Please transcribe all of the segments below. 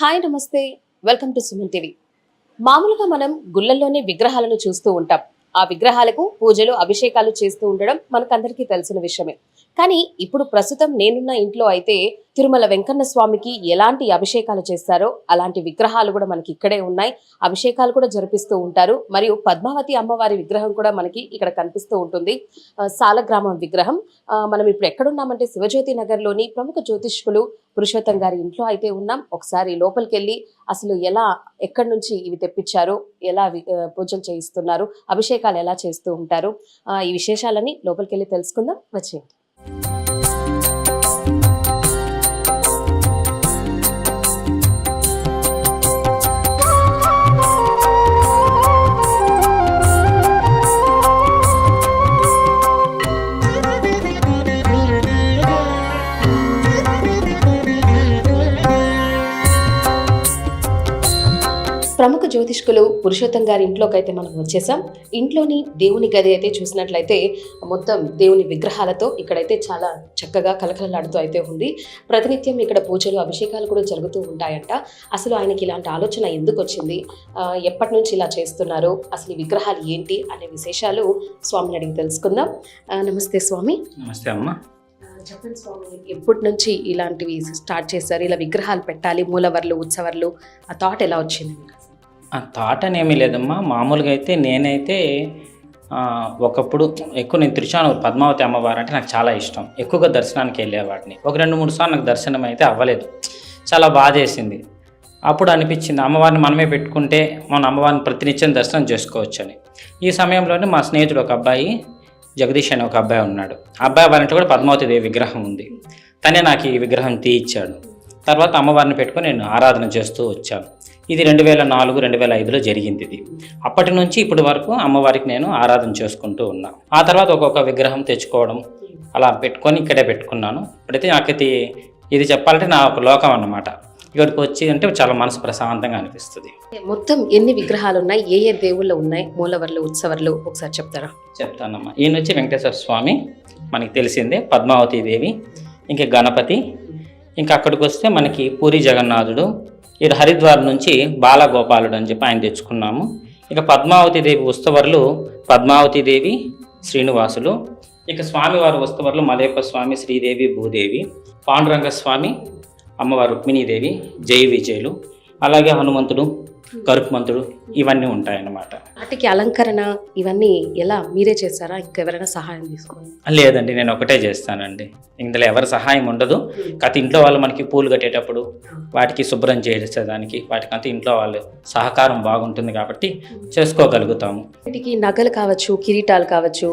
Hi నమస్తే. Welcome to Suman TV. మామూలుగా మనం గుళ్ళల్లోనే విగ్రహాలను చూస్తూ ఉంటాం. ఆ విగ్రహాలకు పూజలు అభిషేకాలు చేస్తూ ఉండడం మనకందరికీ తెలిసిన విషయమే. కానీ ఇప్పుడు ప్రస్తుతం నేనున్న ఇంట్లో అయితే తిరుమల వెంకన్న స్వామికి ఎలాంటి అభిషేకాలు చేస్తారో అలాంటి విగ్రహాలు కూడా మనకి ఇక్కడే ఉన్నాయి. అభిషేకాలు కూడా జరిపిస్తూ ఉంటారు. మరియు పద్మావతి అమ్మవారి విగ్రహం కూడా మనకి ఇక్కడ కనిపిస్తూ ఉంటుంది. సాలగ్రామం విగ్రహం. మనం ఇప్పుడు ఎక్కడున్నామంటే శివజ్యోతి నగర్లోని ప్రముఖ జ్యోతిష్కులు పురుషోత్తం గారి ఇంట్లో అయితే ఉన్నాం. ఒకసారి లోపలికి వెళ్ళి అసలు ఎలా ఎక్కడి నుంచి ఇవి తెప్పించారు ఎలా పూజలు చేయిస్తున్నారు అభిషేకాలు ఎలా చేస్తూ ఉంటారు ఈ విశేషాలని లోపలికి వెళ్ళి తెలుసుకుందాం. వచ్చేయండి. ప్రముఖ జ్యోతిష్కులు పురుషోత్తం గారి ఇంట్లోకి అయితే మనం వచ్చేసాం. ఇంట్లోని దేవుని గది అయితే చూసినట్లయితే మొత్తం దేవుని విగ్రహాలతో ఇక్కడైతే చాలా చక్కగా కలకలలాడుతూ అయితే ఉంది. ప్రతినిత్యం ఇక్కడ పూజలు అభిషేకాలు కూడా జరుగుతూ ఉంటాయంట. అసలు ఆయనకి ఇలాంటి ఆలోచన ఎందుకు వచ్చింది? ఎప్పటి నుంచి ఇలా చేస్తున్నారు? అసలు ఈ విగ్రహాలు ఏంటి? అనే విశేషాలు స్వామిని అడిగి తెలుసుకుందాం. నమస్తే స్వామి. నమస్తే అమ్మ. చెప్పండి స్వామి ఎప్పటి నుంచి ఇలాంటివి స్టార్ట్ చేశారు? ఇలా విగ్రహాలు పెట్టాలి మూలవర్లు ఉత్సవర్లు ఆ థాట్ ఎలా వచ్చింది? థాట్ అనేమీ లేదమ్మా. మామూలుగా అయితే నేనైతే ఒకప్పుడు ఎక్కువ నేను తిరుచానూరు పద్మావతి అమ్మవారు అంటే నాకు చాలా ఇష్టం. ఎక్కువగా దర్శనానికి వెళ్ళేవాడిని ఒక రెండు మూడు సార్లు నాకు దర్శనం అయితే అవ్వలేదు. చాలా బాధేసింది అప్పుడు అనిపించింది అమ్మవారిని మనమే పెట్టుకుంటే మన అమ్మవారిని ప్రతినిత్యం దర్శనం చేసుకోవచ్చని. ఈ సమయంలోనే మా స్నేహితుడు ఒక అబ్బాయి జగదీష్ అనే ఒక అబ్బాయి ఉన్నాడు. అబ్బాయి వారింట్లో కూడా పద్మావతి దేవి విగ్రహం ఉంది. తనే నాకు ఈ విగ్రహం తీయిచ్చాడు. తర్వాత అమ్మవారిని పెట్టుకొని నేను ఆరాధన చేస్తూ వచ్చాను. ఇది రెండు వేల నాలుగు రెండు వేల ఐదులో జరిగింది ఇది. అప్పటి నుంచి ఇప్పటి వరకు అమ్మవారికి నేను ఆరాధన చేసుకుంటూ ఉన్నా. ఆ తర్వాత ఒక్కొక్క విగ్రహం తెచ్చుకోవడం అలా పెట్టుకొని ఇక్కడే పెట్టుకున్నాను. ఇప్పుడైతే నాకైతే ఇది చెప్పాలంటే నా ఒక లోకం అన్నమాట. ఇక్కడికి వచ్చి అంటే చాలా మనసు ప్రశాంతంగా అనిపిస్తుంది. మొత్తం ఎన్ని విగ్రహాలు ఉన్నాయి? ఏ ఏ దేవుళ్ళు ఉన్నాయి? మూలవర్లు ఉత్సవర్లు? ఒకసారి చెప్తారా? చెప్తానమ్మా. ఈయన వచ్చి వెంకటేశ్వర స్వామి మనకి తెలిసిందే. పద్మావతి దేవి ఇంకా గణపతి ఇంకా అక్కడికి వస్తే మనకి పూరి జగన్నాథుడు ఇది హరిద్వార్ నుంచి బాలగోపాలుడు అని చెప్పి ఆయన తెచ్చుకున్నాము. ఇక పద్మావతి దేవి ఉత్సవర్లు పద్మావతి దేవి శ్రీనివాసులు ఇక స్వామివారి ఉత్సవర్లు మలయప్ప స్వామి శ్రీదేవి భూదేవి పాండురంగ స్వామి అమ్మవారు రుక్మిణీదేవి జై విజయులు అలాగే హనుమంతుడు కరుపుమంతుడు ఇవన్నీ ఉంటాయన్నమాట. వాటికి అలంకరణ ఇవన్నీ ఎలా మీరే చేశారా? ఇంకెవరైనా సహాయం తీసుకొని లేదండి నేను ఒకటే చేస్తానండి. ఇందులో ఎవరి సహాయం ఉండదు. కథ ఇంట్లో వాళ్ళు మనకి పూలు కట్టేటప్పుడు వాటికి శుభ్రం చేసేదానికి వాటికి అంతా ఇంట్లో వాళ్ళు సహకారం బాగుంటుంది కాబట్టి చేసుకోగలుగుతాము. వీటికి నగలు కావచ్చు కిరీటాలు కావచ్చు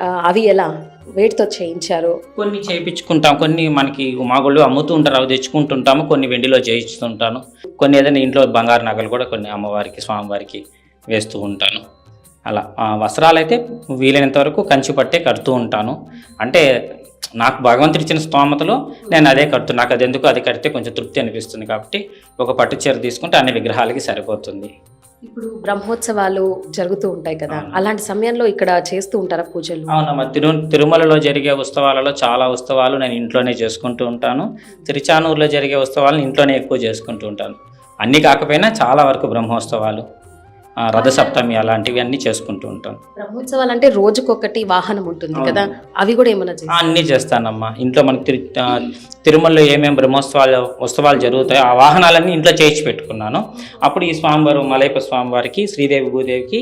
అవి ఎలా? వేటితో చేయించారు. కొన్ని చేయించుకుంటాం కొన్ని మనకి మాగోళ్ళు అమ్ముతూ ఉంటారు అవి తెచ్చుకుంటుంటాము కొన్ని వెండిలో చేయిస్తుంటాను కొన్ని ఏదైనా ఇంట్లో బంగారు నగలు కూడా కొన్ని అమ్మవారికి స్వామివారికి వేస్తూ ఉంటాను. అలా ఆ, వస్త్రాలైతే వీలైనంత వరకు కంచి పట్టే కడుతూ ఉంటాను. అంటే నాకు భగవంతుడు ఇచ్చిన స్తోమతలో నేను అదే కడుతు నాకు అది ఎందుకు అది కడితే కొంచెం తృప్తి అనిపిస్తుంది కాబట్టి ఒక పట్టు చీర తీసుకుంటే అన్ని విగ్రహాలకి సరిపోతుంది. ఇప్పుడు బ్రహ్మోత్సవాలు జరుగుతూ ఉంటాయి కదా. అలాంటి సమయంలో ఇక్కడ చేస్తూ ఉంటారా పూజలు? అవునమ్మా తిరు తిరుమలలో జరిగే ఉత్సవాలలో చాలా ఉత్సవాలు నేను ఇంట్లోనే చేసుకుంటూ ఉంటాను. తిరుచానూరులో జరిగే ఉత్సవాలను ఇంట్లోనే ఎక్కువ చేసుకుంటూ ఉంటాను. అన్నీ కాకపోయినా చాలా వరకు బ్రహ్మోత్సవాలు. రథసప్తమి అలాంటివి అన్నీ చేసుకుంటూ ఉంటాను బ్రహ్మోత్సవాలు అంటే రోజుకొకటి వాహనం ఉంటుంది. కదా అవి కూడా ఏమైనా అన్నీ చేస్తానమ్మా. ఇంట్లో మనకి తిరు తిరుమలలో ఏమేమి బ్రహ్మోత్సవాలు ఉత్సవాలు జరుగుతాయో ఆ వాహనాలన్నీ ఇంట్లో చేయించి పెట్టుకున్నాను. అప్పుడు ఈ స్వామివారు మలైప స్వామివారికి శ్రీదేవి భూదేవికి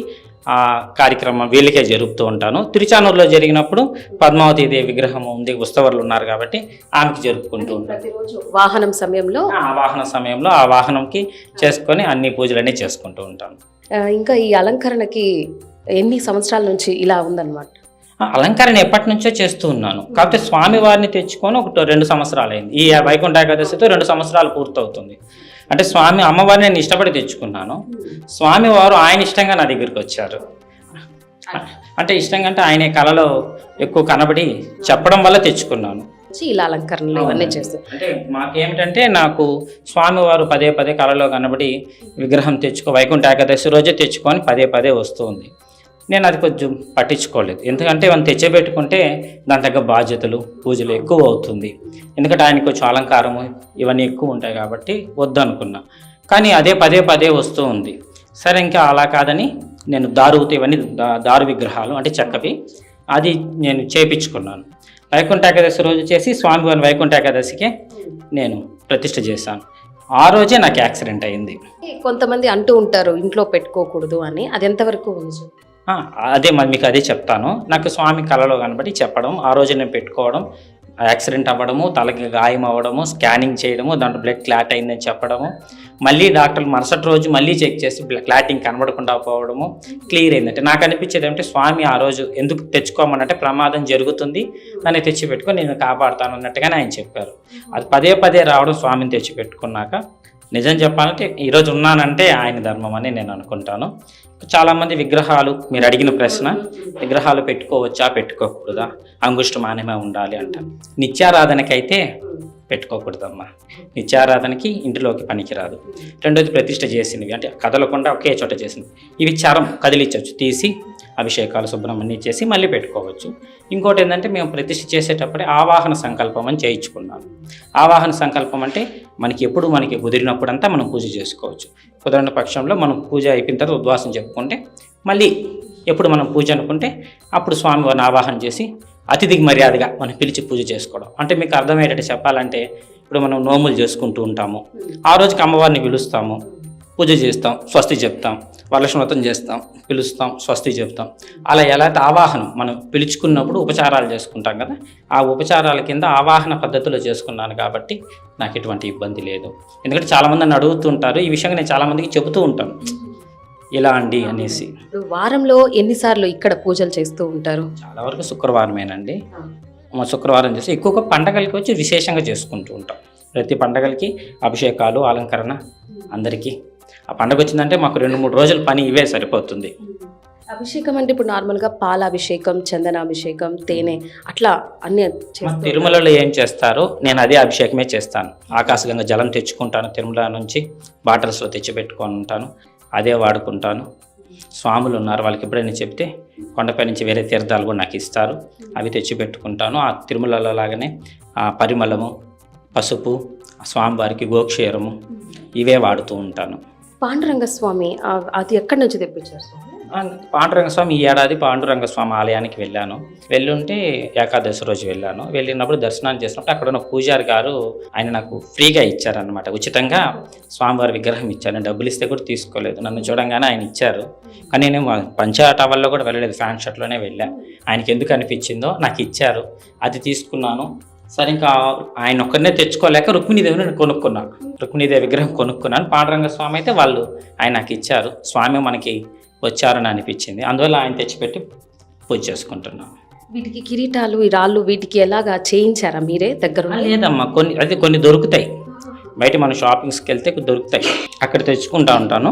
ఆ కార్యక్రమం వీళ్ళకే జరుపుతూ ఉంటాను. తిరుచానూరులో జరిగినప్పుడు పద్మావతి దేవి విగ్రహం ఉంది ఉత్సవాలు ఉన్నారు కాబట్టి ఆమెకి జరుపుకుంటూ ఉంటాను. వాహనం సమయంలో? ఆ వాహన సమయంలో ఆ వాహనంకి చేసుకొని అన్ని పూజలన్నీ చేసుకుంటూ ఉంటాను. ఇంకా ఈ అలంకరణకి ఎన్ని సంవత్సరాల నుంచి ఇలా ఉందన్నమాట? అలంకరణ ఎప్పటి నుంచో చేస్తూ ఉన్నాను. కాకపోతే స్వామి వారిని తెచ్చుకొని ఒక రెండు సంవత్సరాలు అయింది ఈ వైకుంఠ ఏకాదశితో రెండు సంవత్సరాలు పూర్తవుతుంది. అంటే స్వామి అమ్మవారిని నేను ఇష్టపడి తెచ్చుకున్నాను. స్వామి వారు ఆయన ఇష్టంగా నా దగ్గరికి వచ్చారు. అంటే ఇష్టంగా అంటే ఆయన కళలో ఎక్కువ కనబడి చెప్పడం వల్ల తెచ్చుకున్నాను. వచ్చి ఇలా అలంకరణలు ఇవన్నీ చేస్తారు. అంటే మాకేమిటంటే నాకు స్వామివారు పదే పదే కళలో కనబడి విగ్రహం తెచ్చుకో వైకుంఠ ఏకాదశి రోజే తెచ్చుకొని పదే పదే వస్తుంది నేను అది కొంచెం పట్టించుకోలేదు. ఎందుకంటే ఇవన్నీ తెచ్చిపెట్టుకుంటే దాని తగ్గ బాధ్యతలు పూజలు ఎక్కువ అవుతుంది. ఎందుకంటే ఆయనకు కొంచెం అలంకారము ఇవన్నీ ఎక్కువ ఉంటాయి కాబట్టి వద్దు అనుకున్నా కానీ అదే పదే పదే వస్తూ ఉంది. సరే ఇంకా అలా కాదని నేను దారుతో ఇవన్నీ దారు విగ్రహాలు అంటే చెక్కవి అది నేను చేపించుకున్నాను. వైకుంఠ ఏకాదశి రోజు చేసి స్వామివారి వైకుంఠ ఏకాదశికి నేను ప్రతిష్ఠ చేశాను. ఆ రోజే నాకు యాక్సిడెంట్ అయింది. కొంతమంది అంటూ ఉంటారు ఇంట్లో పెట్టుకోకూడదు అని. అది ఎంతవరకు నిజం? అదే మరి మీకు అదే చెప్తాను. నాకు స్వామి కళలో కనబడి చెప్పడం ఆ రోజు నేను పెట్టుకోవడం యాక్సిడెంట్ అవ్వడము తలకి గాయం అవ్వడము స్కానింగ్ చేయడము దాంట్లో బ్లడ్ క్లాట్ అయిందని చెప్పడము. మళ్ళీ డాక్టర్లు మరుసటి రోజు మళ్ళీ చెక్ చేసి క్లాటింగ్ కనబడకుండా పోవడము క్లియర్ అయిందంటే. నాకు అనిపించేది ఏంటంటే స్వామి ఆ రోజు ఎందుకు తెచ్చుకోమనంటే ప్రమాదం జరుగుతుంది నన్ను తెచ్చిపెట్టుకొని నేను కాపాడుతాను అన్నట్టుగానే ఆయన చెప్పారు. అది పదే పదే రావడం స్వామిని తెచ్చిపెట్టుకున్నాక. నిజం చెప్పాలంటే ఈరోజు ఉన్నానంటే ఆయన ధర్మం అని నేను అనుకుంటాను. చాలామంది విగ్రహాలు మీరు అడిగిన ప్రశ్న విగ్రహాలు పెట్టుకోవచ్చా పెట్టుకోకూడదా? అంగుష్టమానమే ఉండాలి అంట. నిత్యారాధనకైతే పెట్టుకోకూడదమ్మా. నిత్యారాధనకి ఇంటిలోకి పనికిరాదు. రెండోది ప్రతిష్ఠ చేసినవి అంటే కదలకుండా ఒకే చోట చేసినవి ఇవి చరం కదిలించవచ్చు. తీసి అభిషేకాలు సుబ్రహ్మణ్యం చేసి మళ్ళీ పెట్టుకోవచ్చు. ఇంకోటి ఏంటంటే మేము ప్రతిష్ఠ చేసేటప్పుడే ఆవాహన సంకల్పం అని చేయించుకున్నాను ఆవాహన సంకల్పం అంటే మనకి ఎప్పుడు మనకి కుదిరినప్పుడంతా మనం పూజ చేసుకోవచ్చు. కుదరని పక్షంలో మనం పూజ అయిపోయిన తర్వాత ఉద్వాసం చెప్పుకుంటే మళ్ళీ ఎప్పుడు మనం పూజ అనుకుంటే అప్పుడు స్వామివారిని ఆవాహన చేసి అతిథికి మర్యాదగా మనం పిలిచి పూజ చేసుకోవడం. అంటే మీకు అర్థమయ్యేటట్టు చెప్పాలంటే ఇప్పుడు మనం నోములు చేసుకుంటూ ఉంటాము. ఆ రోజుకి అమ్మవారిని పిలుస్తాము. పూజ చేస్తాం స్వస్తి చెప్తాం. వరలక్ష్మి చేస్తాం పిలుస్తాం స్వస్తి చెప్తాం. అలా ఎలాంటి ఆవాహనం మనం పిలుచుకున్నప్పుడు ఉపచారాలు చేసుకుంటాం కదా? ఆ ఉపచారాల కింద ఆవాహన పద్ధతిలో చేసుకున్నాను కాబట్టి నాకు ఎటువంటి ఇబ్బంది లేదు. ఎందుకంటే చాలామంది నన్ను అడుగుతుంటారు ఈ విషయంగా నేను చాలామందికి చెబుతూ ఉంటాను. ఇలా అండి అనేసి. వారంలో ఎన్నిసార్లు ఇక్కడ పూజలు చేస్తూ ఉంటారు? చాలా వరకు శుక్రవారమేనండి. మా శుక్రవారం చేసి ఎక్కువగా పండగలకి వచ్చి విశేషంగా చేసుకుంటూ ఉంటాం. ప్రతి పండగలకి అభిషేకాలు అలంకరణ అందరికీ. ఆ పండగ వచ్చిందంటే మాకు రెండు మూడు రోజుల పని ఇవే సరిపోతుంది. అభిషేకం అంటే ఇప్పుడు నార్మల్గా పాలాభిషేకం చందనాభిషేకం తేనె అట్లా అన్ని తిరుమలలో ఏం చేస్తారో నేను అదే అభిషేకమే చేస్తాను. ఆకాశగంగా జలం తెచ్చుకుంటాను తిరుమల నుంచి బాటిల్స్లో తెచ్చి పెట్టుకొని ఉంటాను. అదే వాడుకుంటాను. స్వాములు ఉన్నారు వాళ్ళకి ఎప్పుడైనా చెప్తే కొండపై నుంచి వేరే తీర్థాలు కూడా నాకు ఇస్తారు. అవి తెచ్చిపెట్టుకుంటాను ఆ తిరుమలలో లాగానే ఆ పరిమళము పసుపు స్వామివారికి గోక్షేరము ఇవే వాడుతూ ఉంటాను. పాండురంగ స్వామి అది ఎక్కడి నుంచి తెప్పించారు స్వామి? పాండురంగస్వామి స్వామి ఈ ఏడాది పాండురంగ స్వామి ఆలయానికి వెళ్ళాను. వెళ్ళుంటే ఏకాదశి రోజు వెళ్ళాను. వెళ్ళినప్పుడు దర్శనాలు చేసినప్పుడు అక్కడ ఉన్న పూజారి గారు ఆయన నాకు ఫ్రీగా ఇచ్చారనమాట ఉచితంగా స్వామివారి విగ్రహం ఇచ్చారు. నేను డబ్బులు ఇస్తే కూడా తీసుకోలేదు. నన్ను చూడంగానే ఆయన ఇచ్చారు. కానీ నేను పంచా టవల్లో కూడా వెళ్ళలేదు. ఫ్యాన్ షర్ట్లోనే వెళ్ళా. ఆయనకి ఎందుకు అనిపించిందో నాకు ఇచ్చారు. అది తీసుకున్నాను. సరే ఇంకా ఆయన ఒక్కరినే తెచ్చుకోలేక రుక్మిణీదేవిని నేను కొనుక్కున్నాను. రుక్మిణీదేవి విగ్రహం కొనుక్కున్నాను. పాండురంగ స్వామి అయితే వాళ్ళు ఆయన నాకు ఇచ్చారు. స్వామి మనకి వచ్చారని అనిపించింది. అందువల్ల ఆయన తెచ్చిపెట్టి పూజ చేసుకుంటున్నాను వీటికి కిరీటాలు ఈ రాళ్ళు వీటికి ఎలాగా చేయించారా మీరే దగ్గర లేదమ్మా కొన్ని అది కొన్ని దొరుకుతాయి. బయట మనం షాపింగ్స్కి వెళ్తే దొరుకుతాయి. అక్కడ తెచ్చుకుంటా ఉంటాను.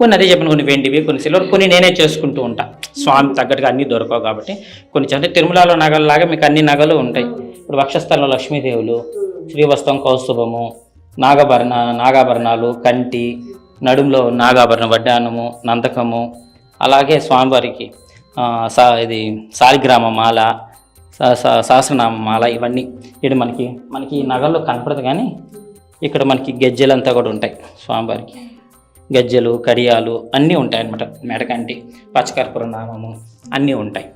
కొన్ని అదే చెప్పిన కొన్ని వెండివి కొన్ని సిల్వర్ కొన్ని నేనే చేసుకుంటూ ఉంటా. స్వామి తగ్గట్టుగా అన్నీ దొరకవు కాబట్టి కొన్ని అంటే తిరుమలలో నగలలాగా మీకు అన్ని నగలు ఉంటాయి. ఇప్పుడు వక్షస్థలంలో లక్ష్మీదేవులు శ్రీవస్తం కౌస్తుభము నాగభరణ నాగాభరణాలు కంటి నడుములో నాగాభరణ వడ్డానము నందకము అలాగే స్వామివారికి సా ఇది సాలిగ్రామ మాల సహస్రనామ మాల ఇవన్నీ ఇది మనకి మనకి ఈ నగల్లో కనపడదు కానీ ఇక్కడ మనకి గెజ్జెలంతా కూడా ఉంటాయి స్వామివారికి. గజ్జెలు కడియాలు అన్నీ ఉంటాయి అన్నమాట. మెడకంటి పచ్చకర్పూర నామము అన్నీ ఉంటాయి.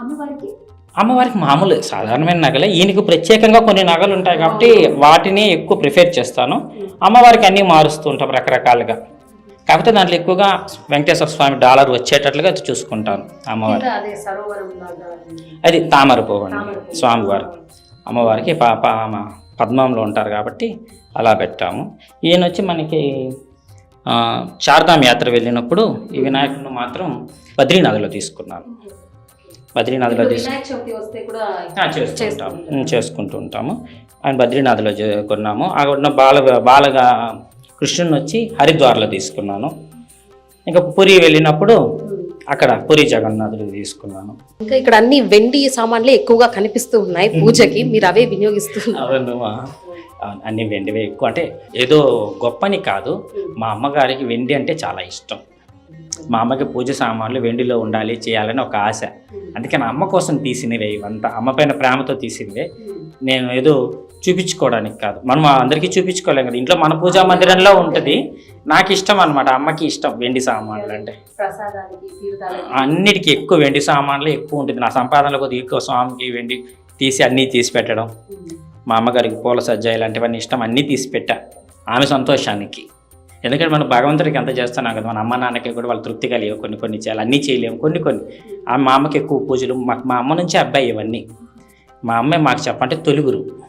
అమ్మవారికి? అమ్మవారికి మామూలు సాధారణమైన నగలే. ఈయనకు ప్రత్యేకంగా కొన్ని నగలు ఉంటాయి కాబట్టి వాటిని ఎక్కువ ప్రిఫేర్ చేస్తాను. అమ్మవారికి అన్నీ మారుస్తూ ఉంటాం రకరకాలుగా. కాకపోతే దాంట్లో ఎక్కువగా వెంకటేశ్వర స్వామి డాలర్ వచ్చేటట్లుగా చూసుకుంటాను అమ్మవారి. అదే తామర పువ్వు అండి స్వామివారు. అమ్మవారికి పా పా- ఆమె పద్మంలో ఉంటారు కాబట్టి అలా పెట్టాము. ఈయన వచ్చి మనకి ఆ, చార్ధామ్ యాత్ర వెళ్ళినప్పుడు ఈ వినాయకుడిని మాత్రం బద్రీనాథ్లో తీసుకున్నాను. బద్రీనాథ్లో తీసుకు వినాయక చవితి వస్తే కూడా ఆ, చేసుకుంటాము. ఉమ్, చేసుకుంటూ ఉంటాము. ఆయన బద్రీనాథ్లో కొన్నాము. అక్కడ ఉన్న బాల బాలగా కృష్ణుని వచ్చి హరిద్వార్లో తీసుకున్నాను. ఇంకా పురి వెళ్ళినప్పుడు అక్కడ పురి జగన్నాథుడికి తీసుకున్నాను. ఇంకా ఇక్కడ అన్ని వెండి సామాన్లే ఎక్కువగా కనిపిస్తూ ఉన్నాయి పూజకి. మీరు అవే వినియోగిస్తున్నారు అన్ని వెండివే ఎక్కువ. అంటే ఏదో గొప్పని కాదు. మా అమ్మగారికి వెండి అంటే చాలా ఇష్టం. మా అమ్మకి పూజ సామాన్లు వెండిలో ఉండాలి చేయాలని ఒక ఆశ. అందుకే నా అమ్మ కోసం తీసినవే ఇవంతా. అమ్మ పైన ప్రేమతో తీసినవే. నేను ఏదో చూపించుకోవడానికి కాదు. మనం అందరికీ చూపించుకోలేం కదా. ఇంట్లో మన పూజా మందిరంలో ఉంటుంది. నాకు ఇష్టం అనమాట అమ్మకి ఇష్టం వెండి సామాన్లు అంటే. అన్నిటికీ ఎక్కువ వెండి సామాన్లు ఎక్కువ ఉంటుంది. నా సంపాదనలో కొద్దిగా ఎక్కువ స్వామికి వెండి తీసి అన్నీ తీసి పెట్టడం. మా అమ్మగారికి పూల సజ్జ ఇలాంటివన్నీ ఇష్టం. అన్నీ తీసి పెట్టా. ఆమె సంతోషానికి. ఎందుకంటే మనం భగవంతుడికి ఎంత చేస్తున్నాం కదా. మన అమ్మ నాన్నకి కూడా వాళ్ళు తృప్తి కలిగవు కొన్ని కొన్ని చేయాలి. అన్నీ చేయలేము కొన్ని కొన్ని. ఆ మా అమ్మకి ఎక్కువ పూజలు. మా మా అమ్మ నుంచి అబ్బాయి ఇవన్నీ. మా అమ్మే మాకు చెప్పంటే తొలుగురు.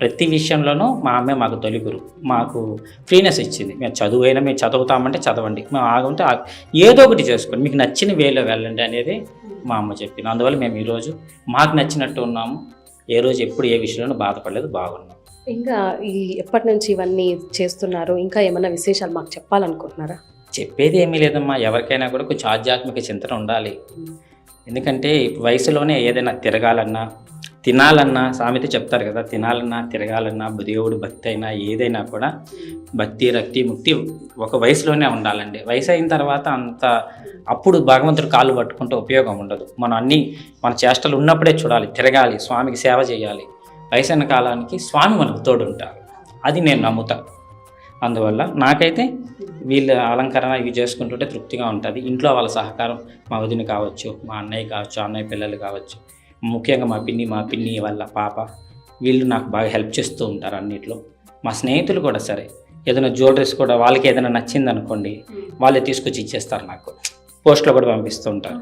ప్రతి విషయంలోనూ మా అమ్మే మాకు తొలిగురు మాకు ఫ్రీనెస్ ఇచ్చింది. మేము చదువు అయినా మేము చదువుతామంటే చదవండి. మేము ఆగుంటే ఆగు. ఏదో ఒకటి చేసుకోండి. మీకు నచ్చిన వేలో వెళ్ళండి అనేది మా అమ్మ చెప్పింది. అందువల్ల మేము ఈరోజు మాకు నచ్చినట్టు ఉన్నాము. ఏ రోజు ఎప్పుడు ఏ విషయంలోనూ బాధపడలేదు బాగున్నాం. ఇంకా ఈ ఎప్పటి నుంచి ఇవన్నీ చేస్తున్నారు? ఇంకా ఏమైనా విశేషాలు మాకు చెప్పాలనుకుంటున్నారా? చెప్పేది ఏమీ లేదమ్మా. ఎవరికైనా కూడా కొంచెం ఆధ్యాత్మిక చింతన ఉండాలి. ఎందుకంటే వయసులోనే ఏదైనా తిరగాలన్నా తినాలన్నా సామెత చెప్తారు కదా తినాలన్నా తిరగాలన్నా దేవుడు భక్తి అయినా ఏదైనా కూడా భక్తి రక్తి ముక్తి ఒక వయసులోనే ఉండాలండి. వయసు అయిన తర్వాత అంత అప్పుడు భగవంతుడు కాళ్ళు పట్టుకుంటే ఉపయోగం ఉండదు. మనం అన్ని మన చేష్టలు ఉన్నప్పుడే చూడాలి తిరగాలి స్వామికి సేవ చేయాలి. వయసైన కాలానికి స్వామి మనకు తోడు ఉంటారు అది నేను నమ్ముతా. అందువల్ల నాకైతే వీళ్ళ అలంకరణ ఇవి చేసుకుంటుంటే తృప్తిగా ఉంటుంది. ఇంట్లో వాళ్ళ సహకారం మా వదిన కావచ్చు మా అన్నయ్య కావచ్చు అన్నయ్య పిల్లలు కావచ్చు. ముఖ్యంగా మా పిన్ని మా పిన్ని వాళ్ళ పాప వీళ్ళు నాకు బాగా హెల్ప్ చేస్తూ ఉంటారు అన్నిట్లో. మా స్నేహితులు కూడా సరే. ఏదైనా జ్యువెలరీస్ కూడా వాళ్ళకి ఏదైనా నచ్చింది అనుకోండి వాళ్ళే తీసుకొచ్చి ఇచ్చేస్తారు నాకు. పోస్ట్లో కూడా పంపిస్తూ ఉంటారు.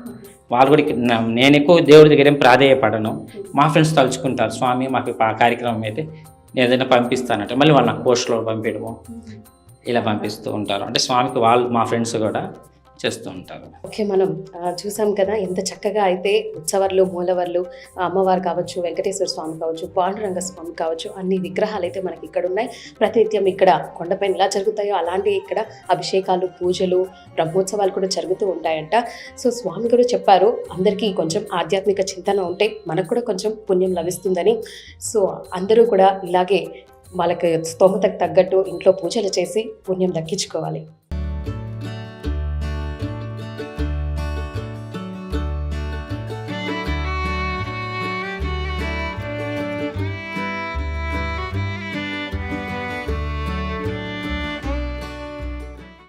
వాళ్ళు కూడా నేను ఎక్కువ దేవుడి దగ్గర ఏం ప్రాధేయపడను. మా ఫ్రెండ్స్ తలుచుకుంటారు స్వామి మాకు ఆ కార్యక్రమం అయితే నేను ఏదైనా పంపిస్తానంటే మళ్ళీ వాళ్ళు నాకు పోస్ట్లో పంపించడము ఇలా పంపిస్తూ ఉంటారు. అంటే స్వామికి వాళ్ళు మా ఫ్రెండ్స్ కూడా చేస్తూ ఉంటారు. ఓకే మనం చూసాం కదా ఎంత చక్కగా అయితే ఉత్సవర్లు మూలవర్లు అమ్మవారు కావచ్చు వెంకటేశ్వర స్వామి కావచ్చు పాండురంగ స్వామి కావచ్చు అన్ని విగ్రహాలు అయితే మనకి ఇక్కడ ఉన్నాయి. ప్రతినిత్యం ఇక్కడ కొండపైన ఎలా జరుగుతాయో అలాంటి ఇక్కడ అభిషేకాలు పూజలు బ్రహ్మోత్సవాలు కూడా జరుగుతూ ఉంటాయంట. సో స్వామి గారు చెప్పారు అందరికీ కొంచెం ఆధ్యాత్మిక చింతన ఉంటే మనకు కూడా కొంచెం పుణ్యం లభిస్తుందని. సో అందరూ కూడా ఇలాగే వాళ్ళకి స్తోమతకు తగ్గట్టు ఇంట్లో పూజలు చేసి పుణ్యం దక్కించుకోవాలి.